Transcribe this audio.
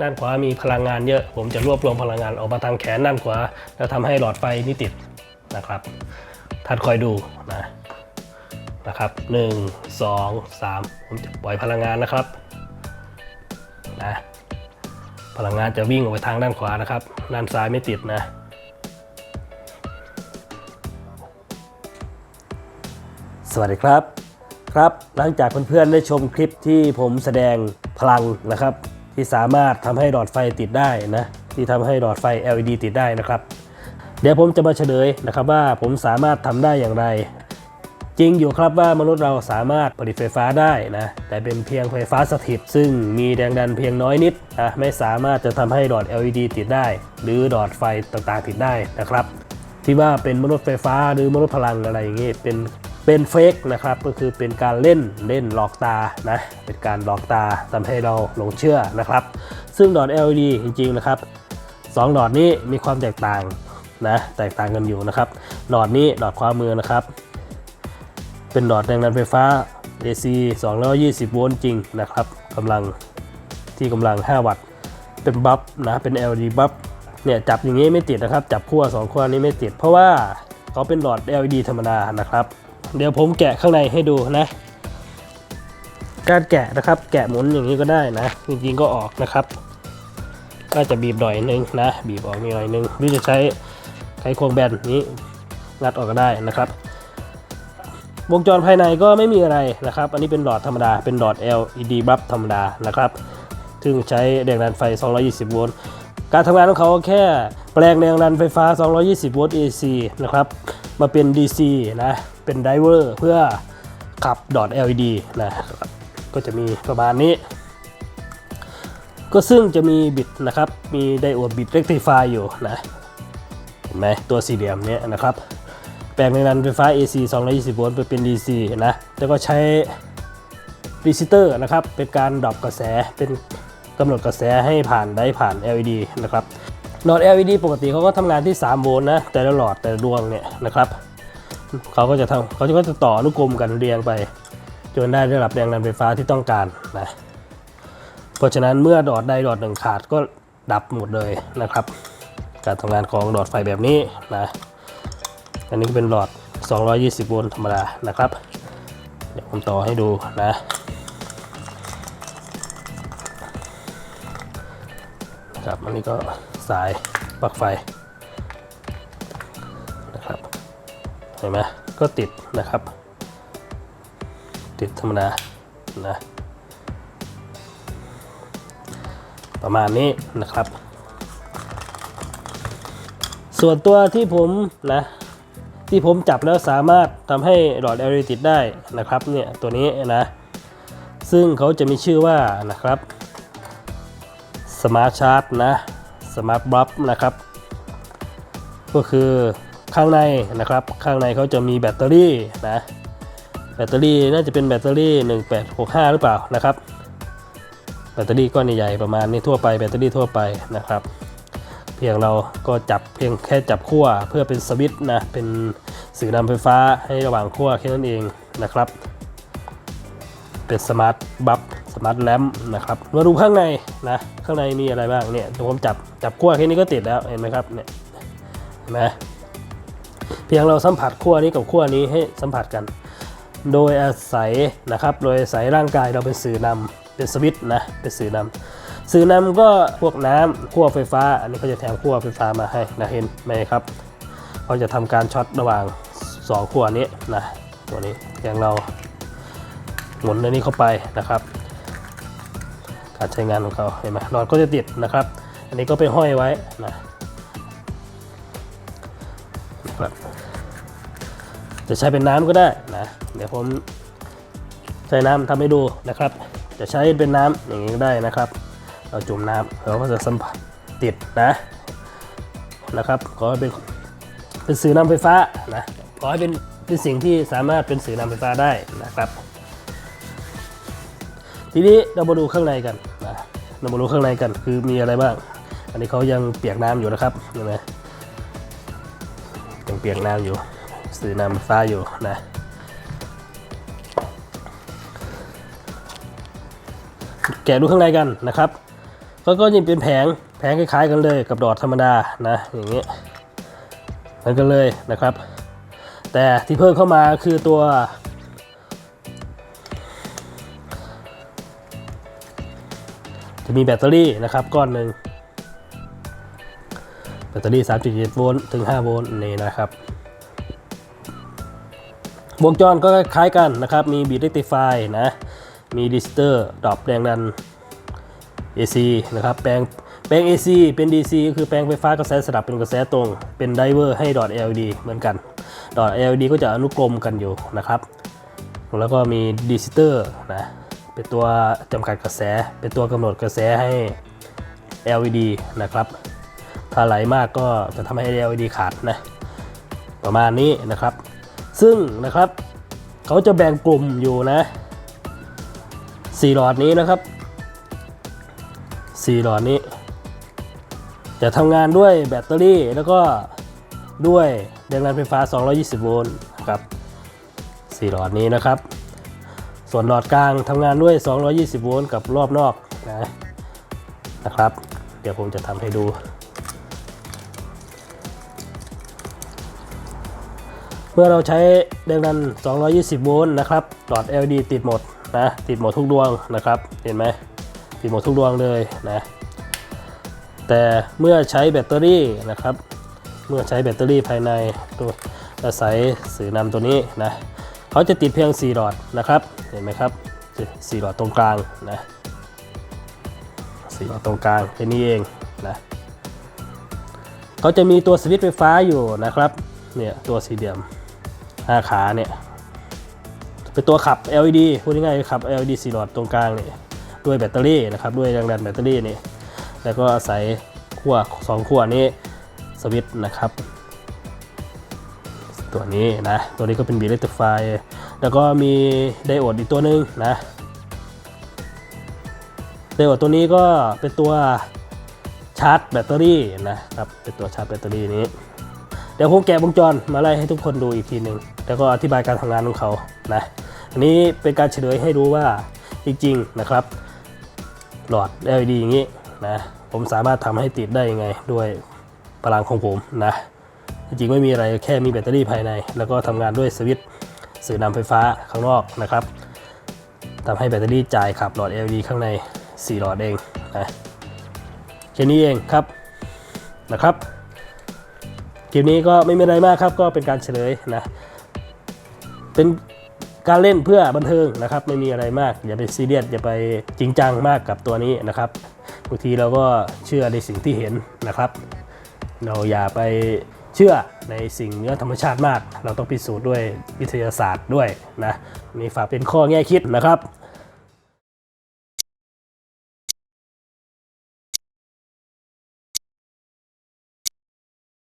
ด้านขวามีพลังงานเยอะ ผมจะรวบรวมพลังงานออกมาทางแขนด้านขวา แล้วทำให้หลอดไฟนี้ติดนะครับท่านคอยดูนะนะครับหนึ่งสองสามผมจะปล่อยพลังงานนะครับนะพลังงานจะวิ่งออกไปทางด้านขวานะครับ ด้านซ้ายไม่ติดนะสวัสดีครับ ครับ หลังจากเพื่อนๆได้ชมคลิปที่ผมแสดงพลังนะครับ ที่สามารถทำให้หลอดไฟติดได้นะที่ทำให้หลอดไฟ LED ติดได้นะครับ เดี๋ยวผมจะมาเฉลยนะครับว่าผมสามารถทำได้อย่างไร จริงอยู่ครับว่ามนุษย์เราสามารถผลิตไฟฟ้าได้นะแต่เป็นเพียงไฟฟ้าสถิต ซึ่งมีแรงดันเพียงน้อยนิดนะไม่สามารถจะทำให้หลอด LED ติดได้ หรือหลอดไฟต่างๆติดได้นะครับ ที่ว่าเป็นมนุษย์ไฟฟ้าหรือมนุษย์พลังอะไรอย่างงี้เป็น เป็นเฟกนะครับก็คือเป็นการเล่นเล่นหลอกตานะเป็นการหลอกตาทำให้เราหลงเชื่อนะครับ ซึ่งหลอด LED จริงๆนะครับสองหลอดนี้มีความแตกต่างนะแตกต่างกันอยู่นะครับหลอดนี้หลอดขวามือนะครับ เป็นหลอดแรงดันไฟฟ้า AC 220 โวลต์จริงนะครับกำลังที่กำลัง 5 วัตต์เป็นบัฟนะเป็น LED บัฟเนี่ยจับอย่างนี้ไม่ติดนะครับ จับขั้ว2ขั้วนี้ไม่ติด เพราะว่าเขาเป็นหลอด LED ธรรมดานะครับ เดี๋ยวผมแกะข้างในให้ดูนะ การแกะนะครับ แกะหมุนอย่างนี้ก็ได้นะ จริงๆก็ออกนะครับ ก็จะบีบหน่อยนึงนะ บีบออกนิดหน่อยนึงหรือจะใช้ไขควงแบนนี้งัดออกก็ได้นะครับ วงจรภายในก็ไม่มีอะไรนะครับ อันนี้เป็นหลอดธรรมดา เป็นหลอด LED บัฟธรรมดานะครับ ซึ่งใช้แรงดันไฟ 220 โวลต์ การทำงานของเขาแค่แปลงแรงดันไฟฟ้า 220 โวลต์ AC นะครับ มาเป็น DC นะ เป็นไดเวอร์เพื่อขับดอท LED นะครับก็จะมีประมาณนี้ ก็ซึ่งจะมีบิตนะครับ มีไดโอดบิตเรกติฟายอยู่นะเห็นไหมตัวสี่เหลี่ยมเนี้ยนะครับ แปลงแรงดันไฟฟ้า AC 220 โวลต์ไปเป็น DC นะแล้วก็ใช้รีซิเตอร์นะครับ เป็นการดรอปกระแสเป็นกำหนดกระแสให้ผ่านได้ผ่าน LED นะครับหลอด LED ปกติเขาก็ทำงานที่ 3 โวลต์นะ แต่ละหลอดแต่ละดวงเนี่ยนะครับ เขาก็จะทำเขาก็จะต่ออนุกรมกันเรียงไป จนได้ระดับแรงดันไฟฟ้าที่ต้องการนะเพราะฉะนั้นเมื่อหลอดใดหลอดหนึ่งขาดก็ดับหมดเลยนะครับ การทำงานของหลอดไฟแบบนี้นะอันนี้ก็เป็นหลอด 220 โวลต์ธรรมดานะครับ เดี๋ยวผมต่อให้ดูนะครับอันนี้ก็สายปลั๊กไฟ เห็นไหมก็ติดนะครับ ติดธรรมดานะประมาณนี้นะครับ ส่วนตัวที่ผมนะที่ผมจับแล้วสามารถทำให้หลอด LED ติดได้นะครับเนี่ยตัวนี้นะซึ่งเขาจะมีชื่อว่านะครับ Smart Charge นะ Smart Bulb นะครับ ก็คือ ข้างในนะครับข้างในเขาจะมีแบตเตอรี่นะแบตเตอรี่น่าจะเป็นแบตเตอรี่ 1865 หรือเปล่านะครับ แบตเตอรี่ก้อนใหญ่ๆประมาณนี้ทั่วไปแบตเตอรี่ทั่วไปนะครับ เพียงเราก็จับเพียงแค่จับขั้วเพื่อเป็นสวิตช์นะเป็นสื่อนำไฟฟ้าให้ระหว่างขั้วแค่นั้นเองนะครับ เป็นสมาร์ทบัฟสมาร์ทแลมนะครับมาดูข้างในนะข้างในมีอะไรบ้างเนี่ยผมจับจับขั้วแค่นี้ก็ติดแล้วเห็นไหมครับเนี่ยเห็นไหม พียงเราสัมผัสขั้วนี้กับขั้วนี้ให้สัมผัสกัน โดยอาศัยนะครับ โดยอาศัยร่างกายเราเป็นสื่อนำเป็นสวิตช์นะ เป็นสื่อนำสื่อนำก็พวกน้ำขั้วไฟฟ้า อันนี้เขาจะแถมขั้วไฟฟ้ามาให้นะเห็นไหมครับเขาจะทำการช็อตระหว่างสองขั้วนี้นะตัวนี้อย่างเราหมุนอันนี้เข้าไปนะครับ การใช้งานของเขาเห็นไหมหลอดก็จะติดนะครับ อันนี้ก็ไปห้อยไว้นะนะครับ จะใช้เป็นน้ำก็ได้นะ เดี๋ยวผมใช้น้ำทำให้ดูนะครับ จะใช้เป็นน้ำอย่างนี้ก็ได้นะครับ เราจุ่มน้ำเราก็จะสัมผัสติดนะนะครับ ขอให้เป็นเป็นสื่อนำไฟฟ้านะขอให้เป็นเป็นสิ่งที่สามารถเป็นสื่อนำไฟฟ้าได้นะครับ ทีนี้เรามาดูข้างในกันนะเรามาดูข้างในกันคือมีอะไรบ้าง อันนี้เขายังเปียกน้ำอยู่นะครับเห็นไหมยังเปียกน้ำอยู่ สื่อนำไฟฟ้าอยู่นะแกะดูข้างในกันนะครับก็ก็ยังเป็นแผงแผงคล้ายๆกันเลยกับดอทธรรมดานะอย่างเงี้ยเหมือนกันเลยนะครับ แต่ที่เพิ่มเข้ามาคือตัวจะมีแบตเตอรี่นะครับก้อนหนึ่งแบตเตอรี่ 3.7 โวลต์ถึง 5 โวลต์นี่นะครับ วงจรก็คล้ายกันนะครับ มีบีทเรคติฟายนะ มีดิสเตอร์ดรอปแรงดัน AC นะครับ แปลงแปลง AC เป็น DC ก็คือแปลงไฟฟ้ากระแสสลับเป็นกระแสตรง เป็นไดเวอร์ให้ดอท LED เหมือนกัน ดอท LED ก็จะอนุกรมกันอยู่นะครับ แล้วก็มีดิสเตอร์นะ เป็นตัวจำกัดกระแส เป็นตัวกำหนดกระแสให้ LED นะครับ ถ้าไหลมากก็จะทำให้ LED ขาดนะ ประมาณนี้นะครับ ซึ่งนะครับเขาจะแบ่งกลุ่มอยู่นะสี่หลอดนี้นะครับสี่หลอดนี้ จะทำงานด้วยแบตเตอรี่แล้วก็ด้วยแรงดันไฟฟ้า 220 โวลต์ครับสี่หลอดนี้นะครับ ส่วนหลอดกลางทำงานด้วย 220 โวลต์กับรอบนอกนะนะครับ เดี๋ยวผมจะทำให้ดู เมื่อเราใช้แรงดัน 220 โวลต์นะครับหลอด LED ติดหมดนะติดหมดทุกดวงนะครับ เห็นไหมติดหมดทุกดวงเลยนะแต่เมื่อใช้แบตเตอรี่นะครับ เมื่อใช้แบตเตอรี่ภายในตัวอาศัยสื่อนำตัวนี้นะเขาจะติดเพียง 4 หลอดนะครับ เห็นไหมครับ 4 หลอดตรงกลางนะ4หลอดตรงกลางแค่นี้เองนะเขาจะมีตัวสวิตช์ไฟฟ้าอยู่นะครับเนี่ยตัวสี่เหลี่ยม ห้าขาเนี่ยเป็นตัวขับ LED พูดง่ายๆขับ LED สีหลอดตรงกลางเนี่ยด้วยแบตเตอรี่นะครับด้วยแรงดันแบตเตอรี่นี่แล้วก็อาศัยขั้วสองขั้วนี้สวิตช์นะครับ ตัวนี้นะ ตัวนี้ก็เป็นบีเลตไฟแล้วก็มีไดโอดอีกตัวหนึ่งนะไดโอดตัวนี้ก็เป็นตัวชาร์จแบตเตอรี่นะครับเป็นตัวชาร์จแบตเตอรี่นี้ ดี๋ยวผมแกะวงจรมาไล่ให้ทุกคนดูอีกทีหนึ่งแล้วก็อธิบายการทำงานของเขานะอันนี้เป็นการเฉลยให้รู้ว่าจริงๆนะครับ หลอด LED อย่างนี้นะผมสามารถทำให้ติดได้ยังไงด้วยพลังของผมนะจริงๆไม่มีอะไรแค่มีแบตเตอรี่ภายใน แล้วก็ทำงานด้วยสวิตช์สื่อนำไฟฟ้าข้างนอกนะครับทำให้แบตเตอรี่จ่ายขับหลอด LED ข้างใน 4 หลอดเองนะแค่นี้เองครับนะครับ คลิปนี้ก็ไม่มีอะไรมากครับ ก็เป็นการเฉลยนะ เป็นการเล่นเพื่อบันเทิงนะครับ ไม่มีอะไรมาก อย่าไปซีเรียสอย่าไปจริงจังมากกับตัวนี้นะครับบางทีเราก็เชื่อในสิ่งที่เห็นนะครับ เราอย่าไปเชื่อในสิ่งเนือธรรมชาติมาก เราต้องพิสูจน์ด้วยวิทยาศาสตร์ด้วยนะนี่ฝากเป็นข้อแง่คิดนะครับ